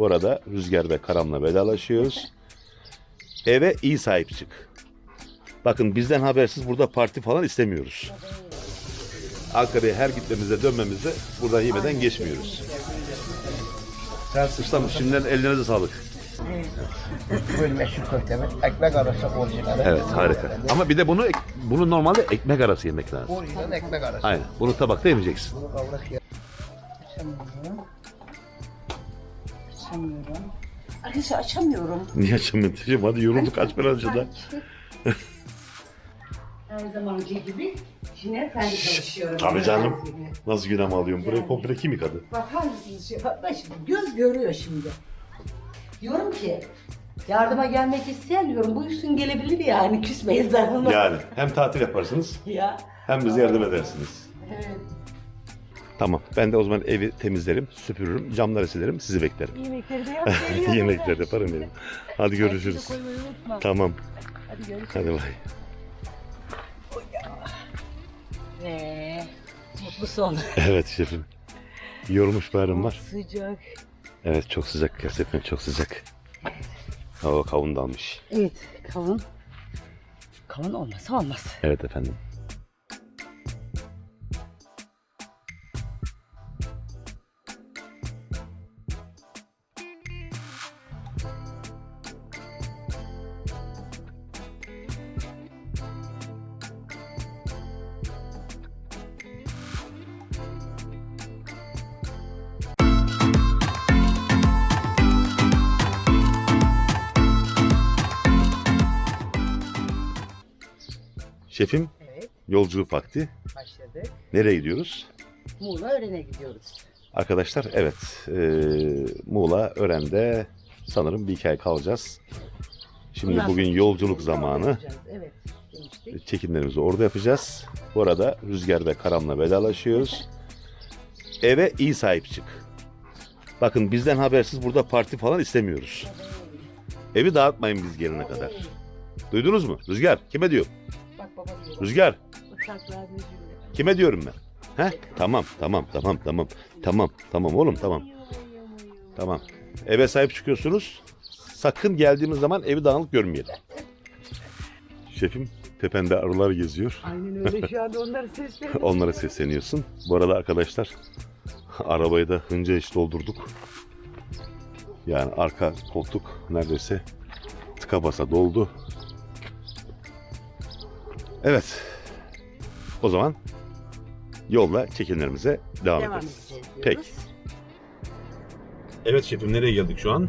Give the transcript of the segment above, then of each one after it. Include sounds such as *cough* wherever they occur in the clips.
Bu arada Rüzgar ve Karam'la vedalaşıyoruz. Eve iyi sahip çık. Bakın bizden habersiz burada parti falan istemiyoruz. Ankara'ya her gitmemizde dönmemizde buradan yemeden geçmiyoruz. Ustam şimdiden ellerinize sağlık. Buyurun meşhur köftemiz. Ekmek arası orijinali. Evet harika. Ama bir de bunu bunu normalde ekmek arası yemek lazım. Orijinal ekmek arası. Aynen. Bunu tabakta yemeyeceksin. Bunu kavrak ya. Açamıyorum. Açamıyorum. Arkadaşlar açamıyorum. Niye açamıyorsun? Hadi yorulduk aç biraz da. *laughs* Her zamanki gibi yine ben de çalışıyorum. Tabii canım. Nasıl günah alıyorum? Burayı komple kim yıkadı? Bakar mısınız? Şey, bak, bak şimdi göz görüyor şimdi. Diyorum ki yardıma gelmek isteyen diyorum buyursun gelebilir yani küsmeyiz zararına. Yani hem tatil yaparsınız *laughs* Ya. hem bize yardım edersiniz. Evet. Tamam. Ben de o zaman evi temizlerim, süpürürüm, camları silerim, sizi beklerim. Yemekleri de yap geliyor. Yemekler yaparım benim. Hadi görüşürüz. Koymayı unutma. Tamam. Hadi görüşürüz. Hadi bay. Ve mutlu son. *laughs* Evet şefim. Yormuş bağrım var. Sıcak. Evet çok sıcak gerçekten çok sıcak. Hava kavun dalmış. Evet kavun. Kavun olmasa olmaz. Evet efendim. Yolculuk vakti. başladık. Nereye gidiyoruz? Muğla Ören'e gidiyoruz. Arkadaşlar evet eee Muğla Ören'de sanırım bir iki ay kalacağız. Şimdi Bundan bugün yolculuk zamanı. Evet demiştik. Çekimlerimizi orada yapacağız. Bu arada Rüzgar ve Karam'la vedalaşıyoruz. Eve iyi sahip çık. Bakın bizden habersiz burada parti falan istemiyoruz. Evi dağıtmayın biz gelene kadar. Duydunuz mu? Rüzgar kime diyor? Bak baba diyor. Rüzgar Kime diyorum ben? He? Tamam tamam tamam tamam. Tamam tamam oğlum tamam. Tamam. Eve sahip çıkıyorsunuz. Sakın geldiğimiz zaman evi dağınık görmeyelim. Şefim tepende arılar geziyor. Aynen öyle şu anda onları sesleniyor. *laughs* Onlara sesleniyorsun. Bu arada arkadaşlar arabayı da hınca iş doldurduk. Yani arka koltuk neredeyse tıka basa doldu. Evet. O zaman yolla çekimlerimize devam, Devam ederiz. edeceğiz Peki. diyoruz. Evet şefim nereye geldik şu an?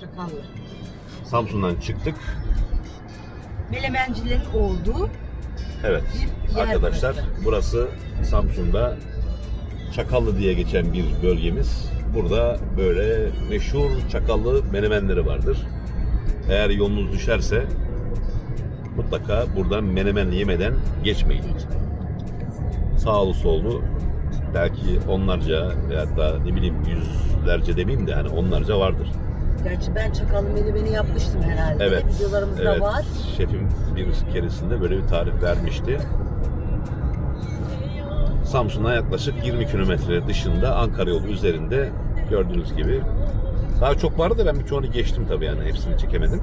Çakallı. Samsun'dan çıktık. Melemencilerin olduğu Evet. bir yer Arkadaşlar burası. burası Samsun'da Çakallı diye geçen bir bölgemiz. Burada böyle meşhur çakallı menemenleri vardır. Eğer yolunuz düşerse mutlaka buradan menemen yemeden geçmeyin. Sağlı sollu belki onlarca veya da ne bileyim yüzlerce demeyeyim de hani onlarca vardır. Gerçi ben çakallı menemeni yapmıştım herhalde. Evet. Videolarımızda evet. var. Şefim bir keresinde böyle bir tarif vermişti. Samsun'a yaklaşık 20 kilometre dışında Ankara yolu üzerinde gördüğünüz gibi. Daha çok vardı da ben birçoğunu geçtim tabii yani hepsini çekemedim.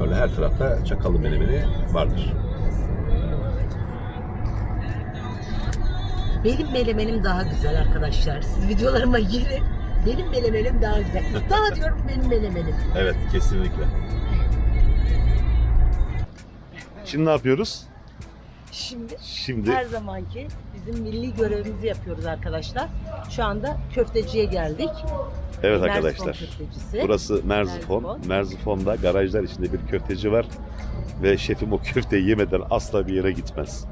Böyle her tarafta çakallı menemeni vardır. Benim melemenim daha güzel arkadaşlar. Siz videolarıma girin. Benim melemenim daha güzel. Daha *laughs* diyorum benim melemenim. Evet kesinlikle. Şimdi ne yapıyoruz? Şimdi Şimdi her zamanki bizim milli görevimizi yapıyoruz arkadaşlar. Şu anda köfteciye geldik. evet Merzifon arkadaşlar. köftecisi. Burası Merzifon. Merzifon. Merzifon'da garajlar içinde bir köfteci var. Ve şefim o köfteyi yemeden asla bir yere gitmez.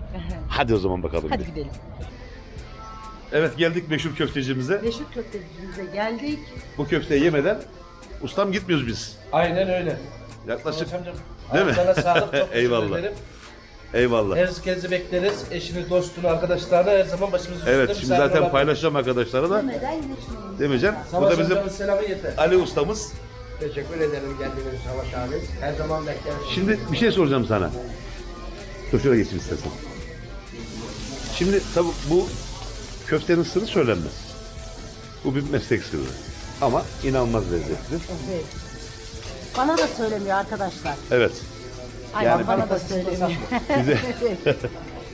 Hadi o zaman bakalım. Hadi bir. gidelim. Evet geldik meşhur köftecimize. Meşhur köftecimize geldik. Bu köfteyi yemeden ustam gitmiyoruz biz. Aynen öyle. Yaklaşık Değil mi? ağzına sağlık. Çok *laughs* teşekkür Eyvallah. ederim. eyvallah. Herkesi bekleriz. Eşini, dostunu, arkadaşlarını her zaman başımızın üstünde Evet şimdi misafir zaten olabilir. paylaşacağım arkadaşlara da Neden geçmeyin? demeyeceğim. Bu Savaş da bizim amcamın selamı yeter. Ali ustamız. Teşekkür ederim geldiğiniz Savaş abi. Her zaman bekleriz. Şimdi bir şey soracağım sana. Dur şöyle geçin istersen. Şimdi tabi bu köftenin sırrı söylenmez. Bu bir meslek sırrı. Ama inanılmaz lezzetli. Evet. Bana da söylemiyor arkadaşlar. Evet. Aynen Yani- bana da söylemiyor. *laughs* Bize *laughs*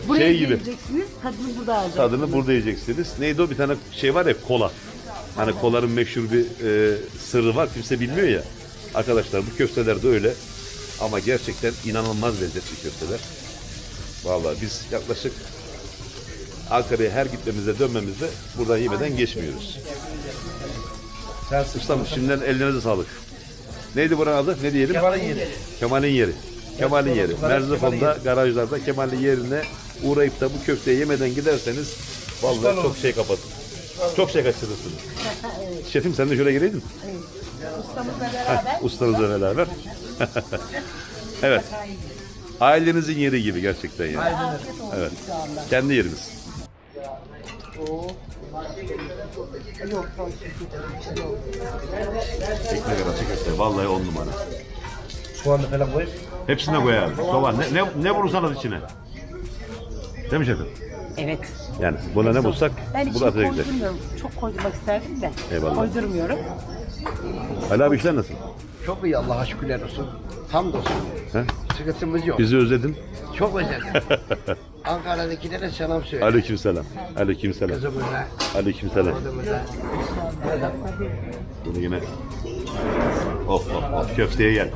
Buraya Şey gibi. geleceksiniz, tadını burada alacaksınız. tadını burada yiyeceksiniz. Neydi o bir tane şey var ya kola. Hani koların meşhur bir e, sırrı var kimse bilmiyor ya. Arkadaşlar bu köfteler de öyle. Ama gerçekten inanılmaz lezzetli köfteler. Vallahi biz yaklaşık Ankara'ya her gitmemizde dönmemizde buradan yemeden geçmiyoruz. Sen Ustam şimdiden ellerinize sağlık. Neydi buranın adı? Ne diyelim? Kemal'in yeri. Kemal'in yeri. Kemal'in yeri. Merzifon'da garajlarda Kemal'in yerine uğrayıp da bu köfteyi yemeden giderseniz vallahi çok şey kapatın. Çok şey kaçırırsınız. *laughs* Şefim sen de şöyle geleydin. Ustamızla beraber Ustanızla *laughs* beraber. evet. Ailenizin yeri gibi gerçekten yani. Evet. şu anda. Kendi yerimiz. Ekmek arası köfte. Vallahi on numara. Soğanlı falan koyup. Hepsine koy abi. Soğan. Ne, ne, ne vurursanız içine. Değil mi şefim? Evet. Yani buna ne bulsak Ben içine atacak güzel. koydurmuyorum. Çok koydurmak isterdim de. Eyvallah. Koydurmuyorum. Ali abi işler nasıl? Çok iyi Allah'a şükürler olsun. Hamdolsun. He? Sıkıntımız yok. Bizi özledin. Çok özledim. *laughs* Ankara'dakilere selam söyle. Aleykümselam. Aleykümselam. Kızımıza, Aleykümselam. kızımıza. Bunu yine Of of of köfteye gel.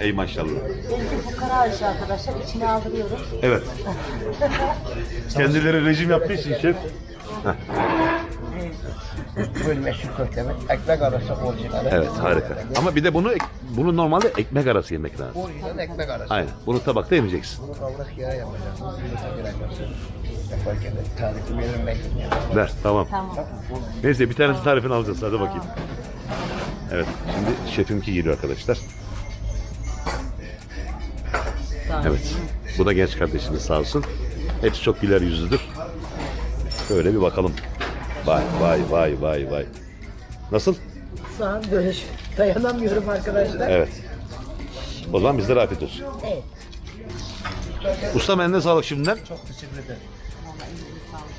Ey maşallah. Benimki fukara işi arkadaşlar. İçine aldırıyorum. Evet. *laughs* Kendileri rejim yaptığı için şef. Böyle meşhur köftemiz. Ekmek arası orijinali. Evet harika. Ama bir de bunu ek- bunu normalde ekmek arası yemek lazım. Orijinal ekmek arası. Aynen. Bunu tabakta yemeyeceksin. Bunu kavrak yağı yapacağız. Yumurta. Yaparken de tarifi veririm bekleyin. Ver tamam. Tamam. Neyse bir tanesi tarifini alacağız. Hadi bakayım. Evet. Şimdi şefimki geliyor arkadaşlar. Evet. Bu da genç kardeşimiz sağ olsun. Hepsi çok güler yüzlüdür. Şöyle bir bakalım. Vay vay vay vay vay. Nasıl? Şu an böyle dayanamıyorum arkadaşlar. Evet. O zaman bizlere afiyet olsun. Evet. Usta eline sağlık şimdiden. Çok teşekkür ederim.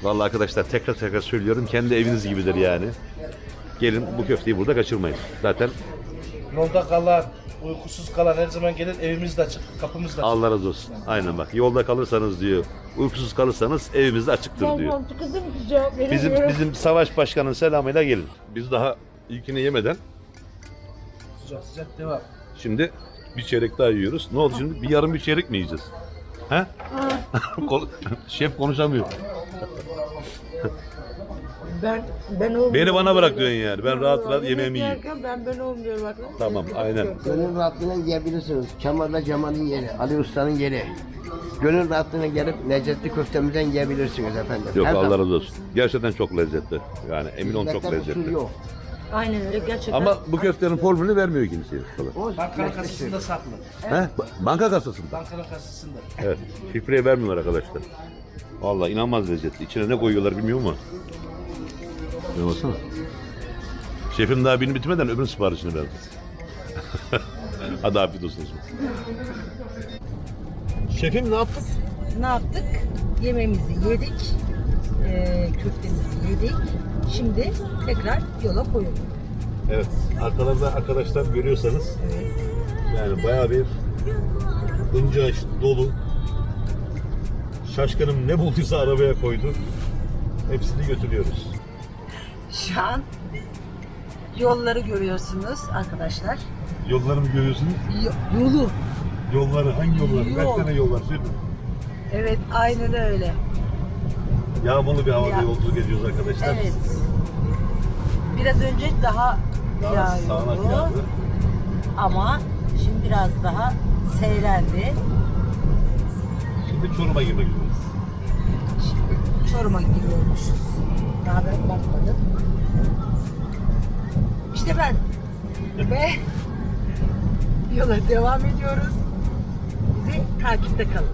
Vallahi arkadaşlar tekrar tekrar söylüyorum. Kendi eviniz gibidir yani. Gelin bu köfteyi burada kaçırmayın. Zaten Yolda kalan, uykusuz kalan her zaman gelir evimiz de açık, kapımız da açık. Allah razı olsun. Aynen bak. Yolda kalırsanız diyor, uykusuz kalırsanız evimiz de açıktır diyor. kızım cevap Bizim bizim Savaş Başkan'ın selamıyla gelin. Biz daha ilkini yemeden Sıcak sıcak devam. şimdi bir çeyrek daha yiyoruz. Ne oldu şimdi? Bir yarım bir çeyrek mi yiyeceğiz? He? *laughs* Kol- Şef konuşamıyor. Ben ben olmuyorum. Beni bana bırak diyorsun yani. Ben rahat rahat yemeğimi yiyeyim. yerken Ben ben olmuyorum bak. Tamam aynen. Gönül rahatlığıyla yiyebilirsiniz. Kemal'le Cemal'in yeri, Ali Usta'nın yeri. Gönül rahatlığına gelip lezzetli köftemizden yiyebilirsiniz efendim. Yok Her Allah zaman. razı olsun. Gerçekten çok lezzetli. Yani emin ol çok Hizmetten kusur lezzetli. Yok. Aynen öyle gerçekten. Ama bu köftenin formülünü vermiyor kimseye. ustalar. O Bankanın meslektir. kasasında saklı. He? Ba- Banka kasasında. Bankanın kasasında. Evet. Şifreyi vermiyorlar arkadaşlar. Vallahi inanılmaz lezzetli. İçine ne koyuyorlar bilmiyorum ama. Ne baksana. Şefim daha birini bitirmeden öbürünün siparişini verdi. *laughs* Hadi afiyet olsun. Şefim ne yaptık? ne yaptık? Yemeğimizi yedik. Ee, köftemizi yedik. Şimdi tekrar yola koyuyoruz. Evet. Arkalarda arkadaşlar görüyorsanız yani bayağı bir ıncaş dolu şaşkınım ne bulduysa arabaya koydu. Hepsini götürüyoruz. Şu an yolları görüyorsunuz arkadaşlar. Yollarımı görüyorsunuz. Yo- yolu. Yolları hangi yollar? Kaç Yol. tane yol var şefim? Evet aynen öyle. Yağmurlu bir havada Ya. yolculuk ediyoruz arkadaşlar. Evet. Biraz önce daha Daha sağanak yağıyordu. yağdı. Ama şimdi biraz daha seyrendi. Şimdi Çorum'a girmek üzereyiz. Çorum'a gidiyormuşuz. Daha ben bakmadım. İşte ben. Ve yola devam ediyoruz. Bizi takipte kalın.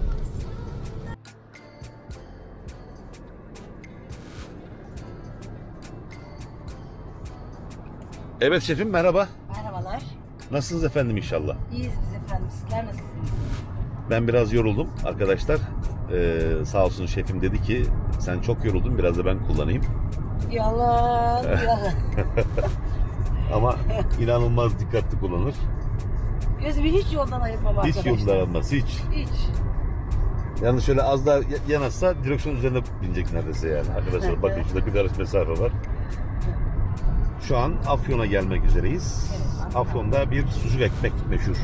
Evet şefim merhaba. Merhabalar. Nasılsınız efendim inşallah? İyiyiz biz efendim. Sizler nasılsınız? Ben biraz yoruldum arkadaşlar. Ee, sağ olsun şefim dedi ki sen çok yoruldun biraz da ben kullanayım. Yalan, *laughs* yalan. Ama inanılmaz dikkatli kullanır. Gözümü hiç yoldan ayırmam Hiç arkadaşlar. yolda almaz, hiç. Hiç. Yani şöyle az daha ya- yanaşsa direksiyon üzerine binecek neredeyse yani. Arkadaşlar bakın şurada bir karış mesafe var. Şu an Afyon'a gelmek üzereyiz. Evet, Afyon'da bir sucuk ekmek meşhur.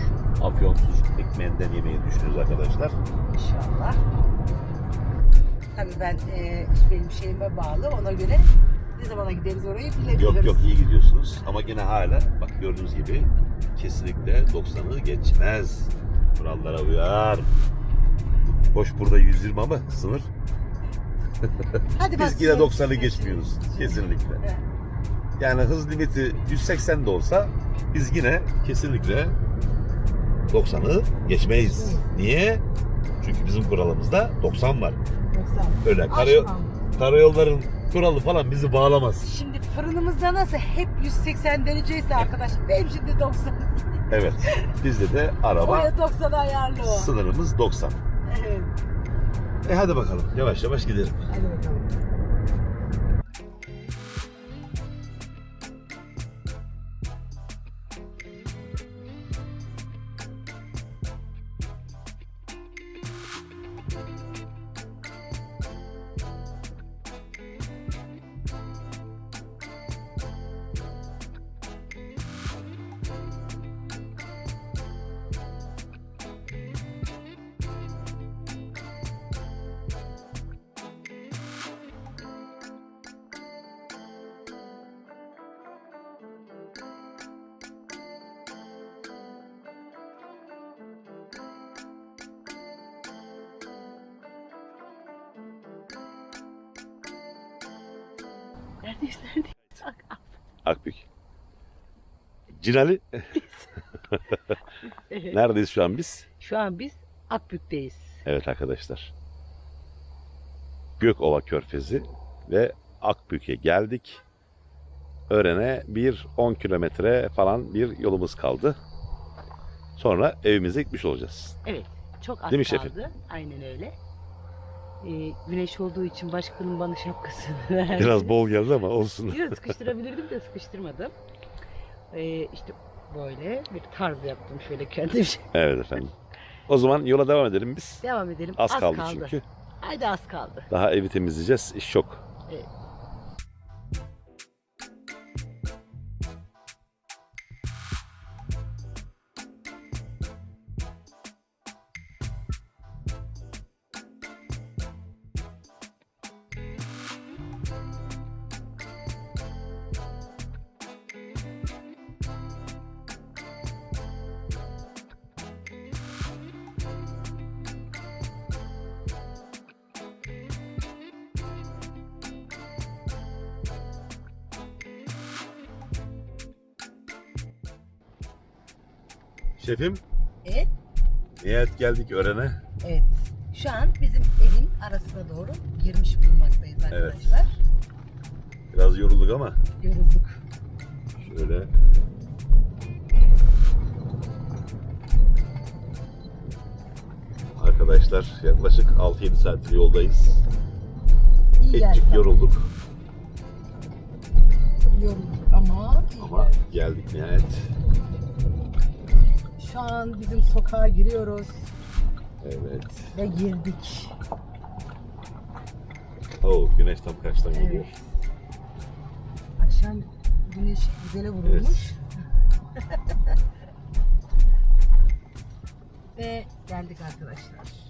Afyon sucuk ekmeğinden yemeyi düşünüyoruz arkadaşlar. İnşallah. Tabii ben e, benim şeyime bağlı ona göre ne zamana gideriz orayı bilebiliriz. Yok yok iyi gidiyorsunuz ama gene hala bak gördüğünüz gibi kesinlikle 90'ı geçmez. Kurallara uyar. Hoş burada 120 ama sınır. *laughs* Hadi Biz yine 90'ı geçmiyoruz kesinlikle. Evet. Yani hız limiti 180 de olsa biz yine kesinlikle 90'ı geçmeyiz. Niye? Çünkü bizim kuralımızda 90 var. Öyle karayol, karayolların kuralı falan bizi bağlamaz. Şimdi fırınımızda nasıl hep 180 dereceyse arkadaş benim şimdi 90. Evet. Bizde de araba Oraya 90 ayarlı o. sınırımız 90. Evet. E hadi bakalım yavaş yavaş gidelim. Hadi bakalım. Neredeyiz? Bak, Akbük. Cinali. *laughs* evet. Neredeyiz şu an biz? Şu an biz Akbük'teyiz. Evet arkadaşlar. Gökova Körfezi ve Akbük'e geldik. Ören'e bir 10 kilometre falan bir yolumuz kaldı. Sonra evimize gitmiş olacağız. Evet. Çok az Değil mi kaldı. şefim? Aynen öyle. Ee, güneş olduğu için başkanın bana şapkasını *laughs* verdi. Biraz bol geldi ama olsun. Biraz sıkıştırabilirdim de sıkıştırmadım. Ee, işte böyle bir tarz yaptım şöyle kendimce. Evet efendim. O zaman yola devam edelim biz. Devam edelim. Az, kaldı, çünkü. Haydi az kaldı. Daha evi temizleyeceğiz. İş çok. Evet. Şefim, Evet. nihayet geldik Ören'e. Evet. Şu an bizim evin arasına doğru girmiş bulunmaktayız Evet. arkadaşlar. Biraz yorulduk ama Yorulduk. şöyle Arkadaşlar yaklaşık 6-7 saattir yoldayız. İyi. Etçik yorulduk Yorulduk ama iyi ama geldi. geldik nihayet. Şu an bizim sokağa giriyoruz Evet. ve girdik. Oo, güneş tam karşıdan geliyor. Evet. Akşam güneş güzele vurulmuş. *laughs* ve geldik arkadaşlar.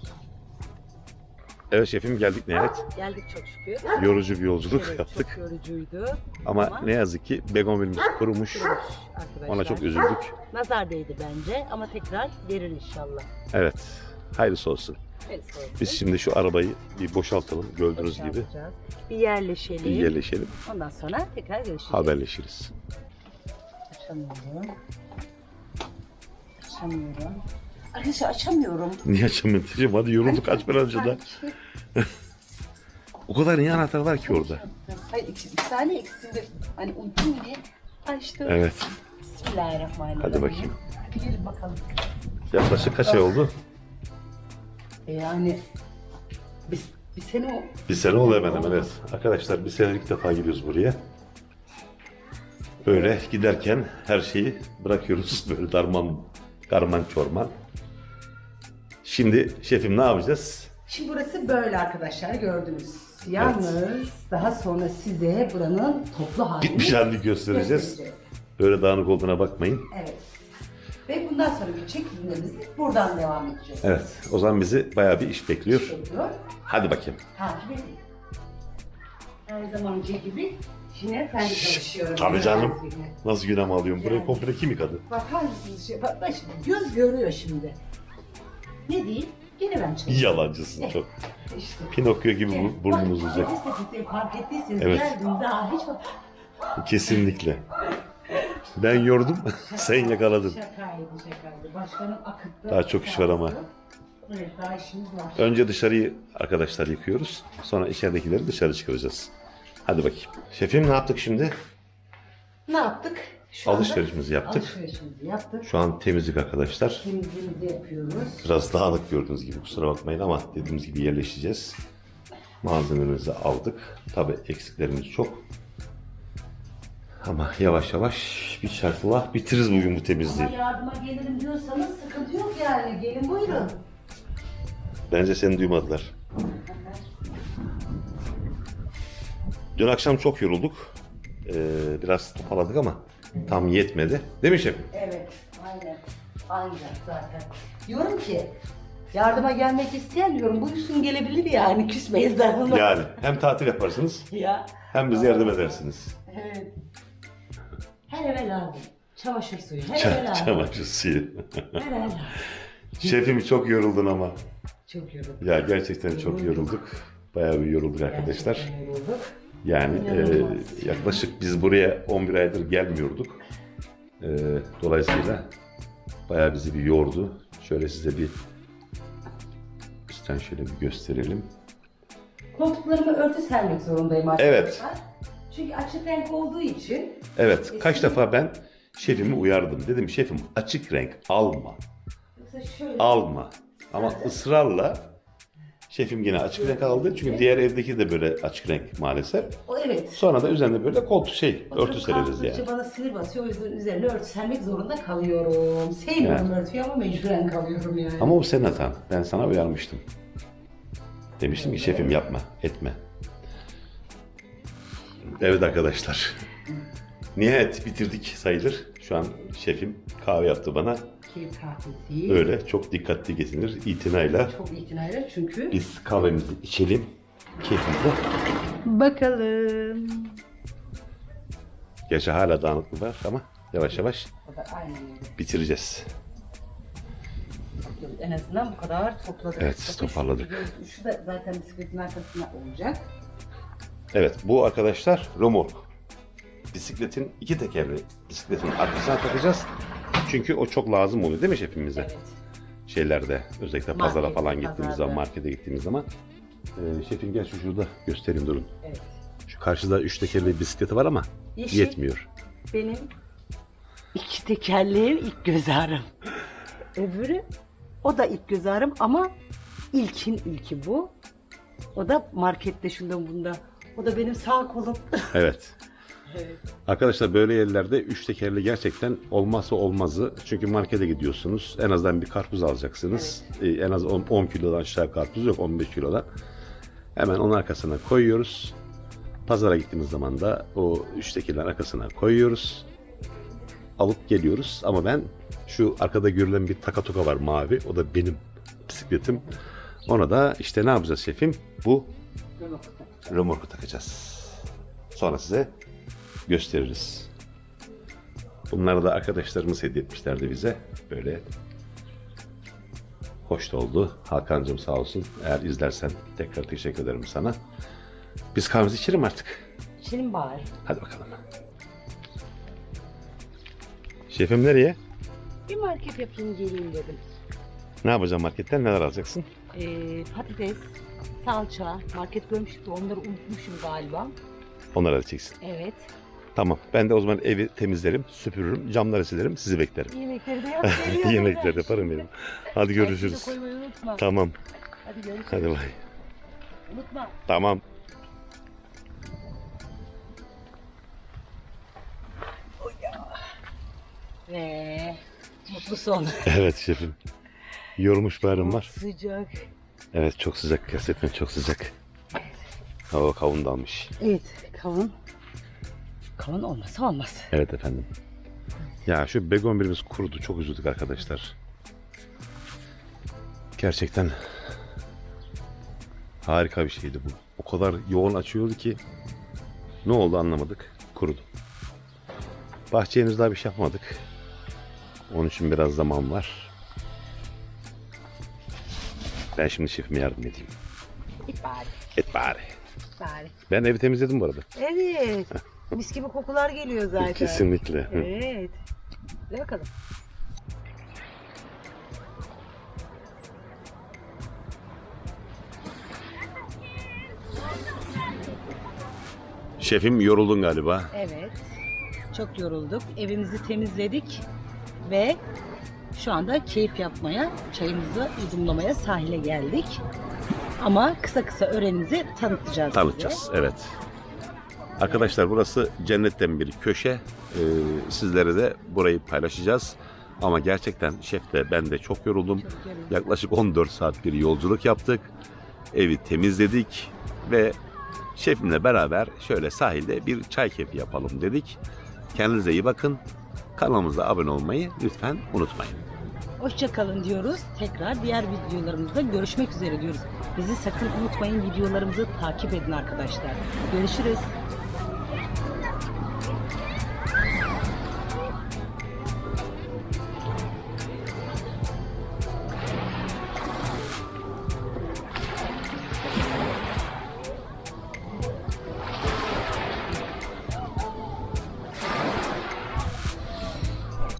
Evet şefim geldik nihayet. Geldik çok şükür. Yorucu bir yolculuk Evet, yaptık. Çok yorucuydu. Ama ama- ne yazık ki begonvilimiz kurumuş. Kurumuş arkadaşlar. Ona çok üzüldük. Nazar değdi bence ama tekrar verir inşallah. Evet. Hayırlısı olsun. Evet, olsun. Biz şimdi şu arabayı bir boşaltalım gördüğünüz gibi. Bir yerleşelim. Bir yerleşelim. Ondan sonra tekrar görüşeceğiz. Haberleşiriz. Açamıyorum. Açamıyorum. Arkadaşlar açamıyorum. Niye açamıyorum? Hadi yorulduk aç bir önce de. *laughs* O kadar niye anahtar var ki orada? Hayır iki, iki tane ikisinde hani uygun diye açtım. Evet. Bismillahirrahmanirrahim. Hadi bakayım. Gelin bakalım. Yaklaşık kaç ay oldu? E yani biz bir sene o Bir sene oldu hemen hemen evet. Arkadaşlar bir sene ilk defa gidiyoruz buraya. Böyle giderken her şeyi bırakıyoruz. *laughs* Böyle darman, karman çorman. Şimdi şefim ne yapacağız? Şimdi burası böyle arkadaşlar gördünüz. Yalnız daha sonra size buranın toplu halini Bitmiş halini göstereceğiz. Böyle dağınık olduğuna bakmayın. Evet. Ve bundan sonraki çekimlerimizi buradan devam edeceğiz. Evet, o zaman bizi bayağı bir iş bekliyor. Bekliyor. Hadi bakayım. Takip edin. Her zamanki gibi yine ben çalışıyorum. Tabii canım. Nasıl günah alıyorum? Burayı komple kim yıkadı? Bakar mısınız? Şey, bak, bak şimdi göz görüyor şimdi. Ne diyeyim? Gene ben çalışıyorum. Yalancısın çok. İşte. Pinokyo gibi bu- burnumuz Bak, uzak. siz de fark ettiyseniz Evet. geldim daha hiç bak. Kesinlikle. Ben yordum, *laughs* *laughs* sen yakaladın. Şakaydı şakaydı. Başkanım akıttı. Daha çok iş var ama. Evet daha işimiz var. Önce dışarıyı arkadaşlar yıkıyoruz. Sonra içeridekileri dışarı çıkaracağız. Hadi bakayım. Şefim ne yaptık şimdi? Ne yaptık? Şu Alışverişimizi yaptık. Alışverişimizi yaptık. Şu an temizlik arkadaşlar. Temizliğimizi yapıyoruz. Biraz dağınık gördüğünüz gibi kusura bakmayın ama dediğimiz gibi yerleşeceğiz. Malzememizi aldık. Tabi eksiklerimiz çok. Ama yavaş yavaş bir şartla bitiririz bugün bu temizliği. Ama yardıma gelirim diyorsanız sıkıntı yok yani. Gelin buyurun. Bence seni duymadılar. Dün akşam çok yorulduk. Ee, biraz toparladık ama tam yetmedi. Değil mi şefim? Evet, aynen. Aynen zaten. Diyorum ki yardıma gelmek isteyen diyorum buyursun gelebilir yani küsmeyiz darılma. Yani hem tatil yaparsınız *laughs* Ya. hem bize yardım edersiniz. Evet. Her eve lazım. Çamaşır suyu. Her eve Ç- lazım. çamaşır suyu. Her eve lazım. *laughs* Şefim çok yoruldun ama. Çok yorulduk. Ya gerçekten çok yorulduk. Bayağı bir yorulduk arkadaşlar. Gerçekten yorulduk. Yani e, yaklaşık biz buraya 11 aydır gelmiyorduk. E, dolayısıyla bayağı bizi bir yordu. Şöyle size bir üstten şöyle bir gösterelim. Koltuklarımı örtü sermek zorundayım arkadaşlar. Evet. Çünkü açık renk olduğu için Evet, kaç defa ben şefimi uyardım. Dedim şefim açık renk alma, yoksa şöyle alma. Ama ısrarla şefim yine açık renk aldı. Çünkü diğer evdeki de böyle açık renk maalesef. o evet. Sonra da üzerine böyle koltuk şey, örtü sereriz kalktıkça yani. bana sinir basıyor. O yüzden üzerine örtü sermek zorunda kalıyorum. Sevmiyorum örtüyü ama mecburen kalıyorum yani. Ama bu senin hatan. Ben sana uyarmıştım. Demiştim ki şefim yapma, etme. Evet arkadaşlar. Nihayet bitirdik sayılır. Şu an şefim kahve yaptı bana. Öyle çok dikkatli gezinir, itinayla. Çok itinayla çünkü. Biz kahvemizi içelim. Keyfimizle. Bakalım. Gerçi hala dağınıklık var ama yavaş yavaş bitireceğiz. En azından bu kadar topladık. Evet, Bakın şu- toparladık. Şu da zaten bisikletin arkasına olacak. Evet bu arkadaşlar romork. Bisikletin iki tekerli bisikletin arkasına takacağız. Çünkü o çok lazım oluyor değil mi şefimize? Evet. Şeylerde özellikle pazara Market, falan gittiğimiz pazarda. zaman markete gittiğimiz zaman. Ee, şefim gel şu şurada göstereyim durun. Evet. Şu karşıda üç tekerli bisikleti var ama Yeşil. yetmiyor. Benim iki tekerleğim ilk göz ağrım. Öbürü o da ilk göz ağrım ama ilkin ilki bu. O da markette şunda bunda. O da benim sağ kolum. Evet. *laughs* evet. Arkadaşlar böyle yerlerde üç tekerli gerçekten olmazsa olmazı. Çünkü markete gidiyorsunuz. En azından bir karpuz alacaksınız. Ee, en az 10, 10 kilodan aşağı karpuz yok 15 kilodan. Hemen onun arkasına koyuyoruz. Pazara gittiğimiz zaman da o üç tekerlerin arkasına koyuyoruz. Alıp geliyoruz. Ama ben şu arkada görülen bir takatoka var mavi. O da benim bisikletim. Ona da işte ne yapacağız şefim? Bu römorku takacağız. Sonra size gösteririz. Bunları da arkadaşlarımız hediye etmişlerdi bize. Böyle hoş da oldu. Hakan'cığım sağ olsun. Eğer izlersen tekrar teşekkür ederim sana. Biz kahvemizi içelim artık. Şimdi bari. Hadi bakalım. Şefim nereye? Bir market yapayım geleyim dedim. Ne yapacağım marketten? Neler alacaksın? Ee, patates, salça, market görmüştük de onları unutmuşum galiba. Onları alacaksın. Evet. Tamam. Ben de o zaman evi temizlerim, süpürürüm, camları silerim, sizi beklerim. Yemekleri de yap. *laughs* Yemekleri ben. yaparım benim. Hadi görüşürüz. Koymayı unutma. Tamam. Hadi görüşürüz. Hadi bay. Unutma. Tamam. Ve mutlu son. *laughs* Evet şefim. Yormuş bağrım var. Sıcak. Evet çok sıcak gerçekten çok sıcak. Hava kavun dalmış. Evet kavun. Kavun olmasa olmaz. Evet efendim. Ya şu begonvilimiz kurudu. Çok üzüldük arkadaşlar. Gerçekten harika bir şeydi bu. O kadar yoğun açıyordu ki ne oldu anlamadık. Kurudu. Bahçeye henüz daha bir şey yapmadık. Onun için biraz zaman var. Ben şimdi şefime yardım edeyim. Git bari. Et bari. Bari. Ben evi temizledim bu arada. Evet. Mis gibi kokular geliyor zaten. Kesinlikle. Evet. Hadi bakalım. Şefim yoruldun galiba. Evet. Çok yorulduk. Evimizi temizledik ve şu anda keyif yapmaya, çayımızı yudumlamaya sahile geldik. Ama kısa kısa öğrenimizi tanıtacağız Tanıtacağız. Evet. Arkadaşlar burası cennetten bir köşe. Ee, sizlere de burayı paylaşacağız. Ama gerçekten şef de ben de çok yoruldum. Yaklaşık 14 saat bir yolculuk yaptık. Evi temizledik ve şefimle beraber şöyle sahilde bir çay keyfi yapalım dedik. Kendinize iyi bakın. Kanalımıza abone olmayı lütfen unutmayın. Hoşçakalın diyoruz. Tekrar diğer videolarımızda görüşmek üzere diyoruz. Bizi sakın unutmayın videolarımızı takip edin arkadaşlar. Görüşürüz.